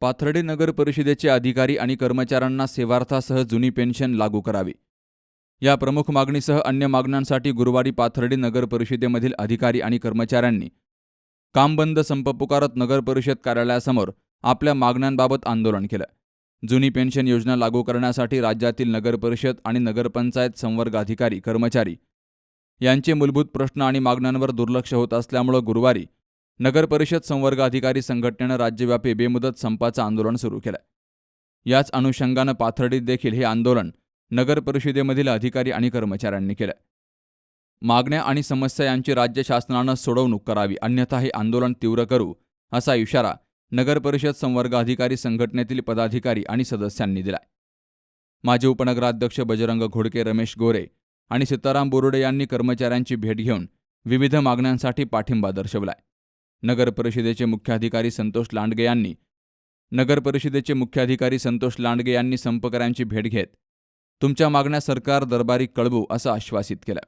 पाथर्डी नगर परिषदेचे अधिकारी आणि कर्मचाऱ्यांना सेवार्थासह जुनी पेन्शन लागू करावी. या प्रमुख मागणीसह अन्य मागण्यांसाठी गुरुवारी पाथर्डी नगर परिषदेमधील अधिकारी आणि कर्मचाऱ्यांनी काम बंद संप पुकारत नगर परिषद कार्यालयासमोर आपल्या मागण्यांबाबत आंदोलन केलं. जुनी पेन्शन योजना लागू करण्यासाठी राज्यातील नगर परिषद आणि नगरपंचायत संवर्ग अधिकारी कर्मचारी यांचे मूलभूत प्रश्न आणि मागण्यांवर दुर्लक्ष होत असल्यामुळं गुरुवारी नगर परिषद संवर्ग अधिकारी संघटनेनं राज्यव्यापी बेमुदत संपाचं आंदोलन सुरू केलं याच अनुषंगानं पाथर्डीत देखील हे आंदोलन नगर परिषदेमधील अधिकारी आणि कर्मचाऱ्यांनी केलं मागण्या आणि समस्या यांची राज्य शासनानं सोडवणूक करावी अन्यथा हे आंदोलन तीव्र करू असा इशारा नगर परिषद संवर्ग अधिकारी संघटनेतील पदाधिकारी आणि सदस्यांनी दिलाय. माजी उपनगराध्यक्ष बजरंग घोडके रमेश गोरे आणि सीताराम बोरुडे यांनी कर्मचाऱ्यांची भेट घेऊन विविध मागण्यांसाठी पाठिंबा दर्शवलाय. नगर परिषदेचे मुख्याधिकारी संतोष लांडगे यांनी नगर परिषदेचे मुख्याधिकारी संतोष लांडगे यांनी संपकऱ्यांची भेट घेत तुमच्या मागण्या सरकार दरबारी कळवू असं आश्वासित केलं.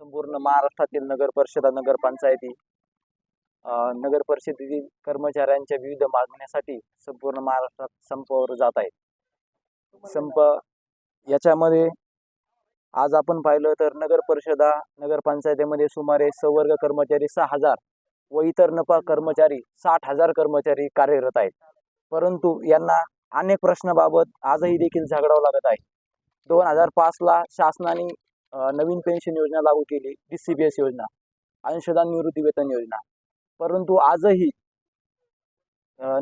संपूर्ण महाराष्ट्रातील नगर परिषदा नगरपंचायती नगरपरिषदेतील नगर परिषदेतील कर्मचाऱ्यांच्या विविध मागण्यासाठी संपूर्ण महाराष्ट्रात संपावर जात आहेत. संप याच्यामध्ये आज आपण पाहिलं तर नगर परिषदा नगरपंचायतीमध्ये सुमारे सवर्ग कर्मचारी सहा हजार व इतर नफा कर्मचारी साठ हजार कर्मचारी कार्यरत आहेत. परंतु यांना अनेक प्रश्नाबाबत आजही देखील झगडावं लागत आहे. दोन हजार पाचला शासनाने नवीन पेन्शन योजना लागू केली डी सी बी एस योजना अंशदान निवृत्ती वेतन योजना. परंतु आजही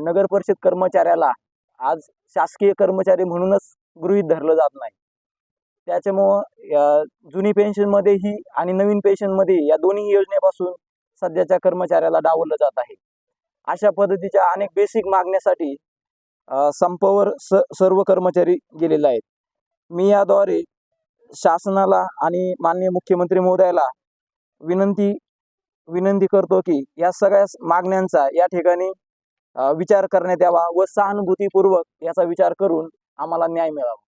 नगर परिषद कर्मचाऱ्याला आज शासकीय कर्मचारी म्हणूनच गृहीत धरलं जात नाही. त्याच्यामुळं जुनी पेन्शनमध्येही आणि नवीन पेन्शनमध्ये या दोन्ही योजनेपासून सध्याच्या कर्मचाऱ्याला डावललं जात आहे. अशा पद्धतीच्या अनेक बेसिक मागण्यासाठी अ, संपावर स सर्व कर्मचारी गेलेले आहेत. मी याद्वारे शासनाला आणि माननीय मुख्यमंत्री महोदयाला विनंती विनंती करतो की या सगळ्या मागण्यांचा या ठिकाणी विचार करण्यात यावा व सहानुभूतीपूर्वक याचा विचार करून आम्हाला न्याय मिळावा.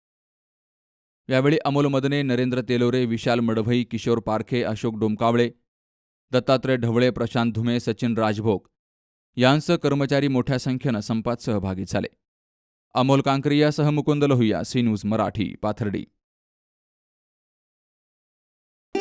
यावेळी अमोल मदने नरेंद्र तेलोरे विशाल मडभई किशोर पारखे अशोक डोमकावळे दत्तात्रय ढवळे प्रशांत धुमे सचिन राजभोग यांसह कर्मचारी मोठ्या संख्येनं संपात सहभागी झाले. अमोल कांकरियासह मुकुंद लोहिया सी न्यूज मराठी पाथर्डी.